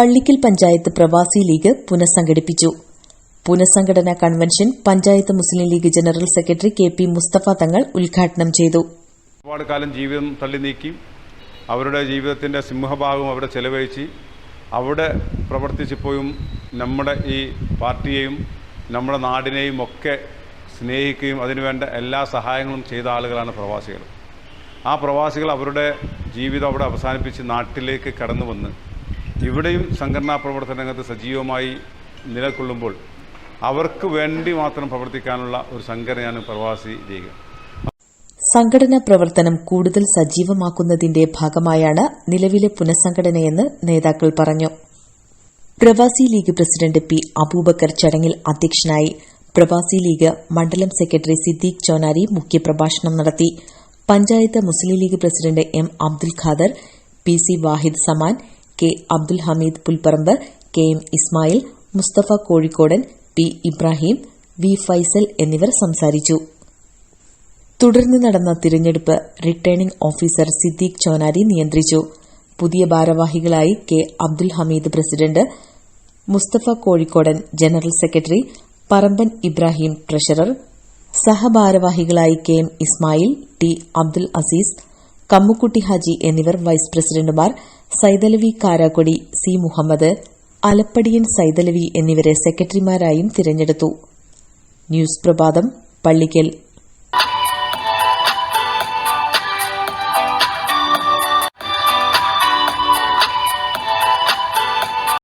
പള്ളിക്കൽ പഞ്ചായത്ത് പ്രവാസി ലീഗ് പുനഃസംഘടിപ്പിച്ചു. പുനഃസംഘടനാ convention panchayat Muslim League general secretary K P Mustafa Thangal ഉദ്ഘാടനം ചെയ്തു. ഒരുപാട് കാലം ജീവിതം തള്ളി നീക്കി അവരുടെ ജീവിതത്തിന്റെ സിംഹഭാഗം അവിടെ ചെലവഴിച്ച് അവിടെ പ്രവർത്തിച്ചപ്പോഴും നമ്മുടെ ഈ പാർട്ടിയെയും നമ്മുടെ നാടിനെയും ഒക്കെ സ്നേഹിക്കുകയും അതിനുവേണ്ട എല്ലാ സഹായങ്ങളും ചെയ്ത ആളുകളാണ് പ്രവാസികൾ. ആ പ്രവാസികൾ അവരുടെ ജീവിതം അവിടെ അവസാനിപ്പിച്ച് നാട്ടിലേക്ക് കടന്നു വന്ന് ഇവിടെയും സംഘടനാ പ്രവർത്തന രംഗത്ത് സജീവമായി നിലകൊള്ളുമ്പോൾ അവർക്ക് വേണ്ടി മാത്രം പ്രവർത്തിക്കാനുള്ള ഒരു സംഘടനയാണ് പ്രവാസി ലീഗ്. സംഘടനാ പ്രവർത്തനം കൂടുതൽ സജീവമാക്കുന്നതിന്റെ ഭാഗമായാണ് നിലവിലെ പുനഃസംഘടനയെന്ന് നേതാക്കൾ പറഞ്ഞു. പ്രവാസി ലീഗ് പ്രസിഡന്റ് പി അബൂബക്കർ ചടങ്ങിൽ അധ്യക്ഷനായി പ്രവാസി ലീഗ് മണ്ഡലം സെക്രട്ടറി സിദ്ദീഖ് ചോനാരി മുഖ്യപ്രഭാഷണം നടത്തി. Panchayat Muslim League president M Abdul Khader P C Wahid Saman K Abdul Hameed Pulparamba K M Ismail Mustafa Kozhikodan P Ibrahim V Faisal എന്നിവർ സംസാരിച്ചു. തുടർന്ന് നടന്ന തിരഞ്ഞെടുപ്പ് റിട്ടേണിംഗ് ഓഫീസർ സിദ്ദീഖ് ചോനാരി നിയന്ത്രിച്ചു. പുതിയ ഭാരവാഹികളായി K Abdul Hameed president Mustafa Kozhikodan general secretary Paramban Ibrahim treasurer സഹഭാരവാഹികളായി K M Ismail T Abdul Aziz Kammukutty Haji എന്നിവർ vice പ്രസിഡന്റുമാർ സൈതലവി കാരാക്കൊടി സി മുഹമ്മദ് അലപ്പടിയൻ സൈതലവി എന്നിവരെ സെക്രട്ടറിമാരായും തിരഞ്ഞെടുത്തു. ന്യൂസ് പ്രഭാതം പള്ളിക്കൽ.